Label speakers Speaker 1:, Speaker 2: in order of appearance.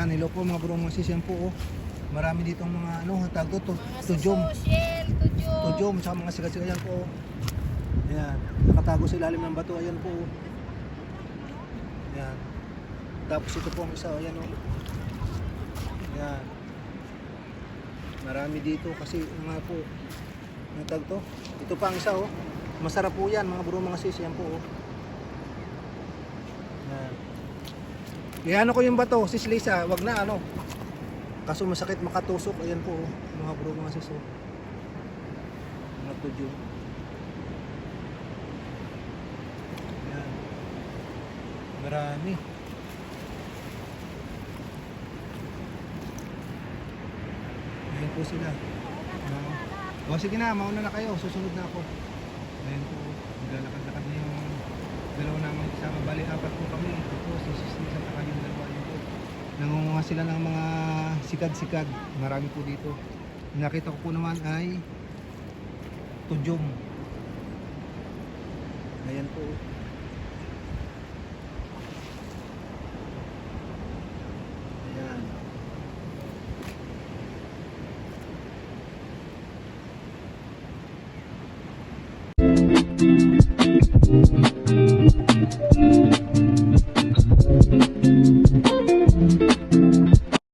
Speaker 1: Hello po mga bro mga sis, yan po oh. Marami dito mga ano, tag to, to,
Speaker 2: Mga
Speaker 1: tujom.
Speaker 2: tujom.
Speaker 1: Tsaka mga sigat-sigat yan po oh. Ayan, nakatago sa ilalim ng bato, ayan po oh. Ayan. Tapos ito po ang isa, ayan oh. Ayan. Marami dito kasi nga po, ang tag to. Ito pa ang isa oh. Masarap po yan mga bro mga sis, yan po oh. Iano ko yung bato, sis Lisa, wag na ano. Kaso masakit makatusok, ayan po oh. Mga bro mga sis oh. Mga tudyo. Ayan. Marami. Ayan po sila. O sige na, mauna na kayo. Susunod na ako. Ayan po. Maglalakad-lakad na yung dalawa naman kasama. Bali, apat po kami. Ito, si Sister sa saka yung dalawa. Yun po. Nangunguha sila ng mga sikad-sikad. Marami po dito. Nakita ko po naman ay tujom. Ayan po.